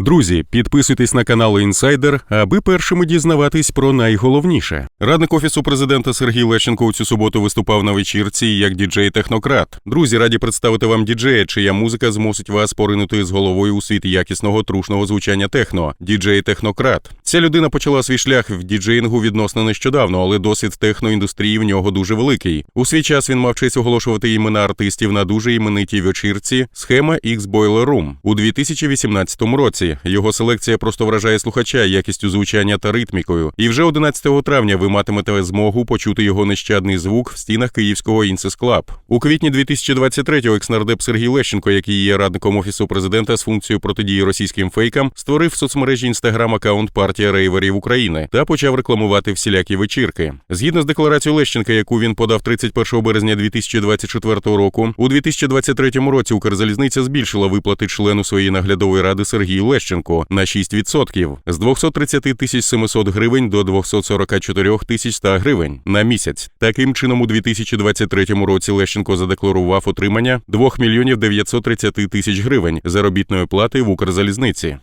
Друзі, підписуйтесь на канал Інсайдер, аби першими дізнаватись про найголовніше. Радник офісу президента Сергій Лещенко у цю суботу виступав на вечірці як діджей технократ. Друзі, раді представити вам діджея, чия музика змусить вас поринути з головою у світ якісного трушного звучання техно. Діджей технократ. Ця людина почала свій шлях в діджеїнгу відносно нещодавно, але досвід техноіндустрії в нього дуже великий. У свій час він мав честь оголошувати імена артистів на дуже іменитій вечірці схема X Boiler Room у 2018 році. Його селекція просто вражає слухача якістю звучання та ритмікою. І вже 11 травня ви матимете змогу почути його нещадний звук в стінах київського Інсис Клаб. У квітні 2023-го екснардеп Сергій Лещенко, який є радником офісу президента з функцією протидії російським фейкам, створив в соцмережі інстаграм аккаунт партія рейверів України та почав рекламувати всілякі вечірки. Згідно з декларацією Лещенка, яку він подав 31 березня 2024 року, у 2023 році Укрзалізниця збільшила виплати члену своєї наглядової ради Сергію Лещенко на 6% з 230 тисяч 700 гривень до 244 тисяч 100 гривень на місяць. Таким чином, у 2023 році Лещенко задекларував отримання 2 мільйонів 930 тисяч гривень заробітної плати в Укрзалізниці.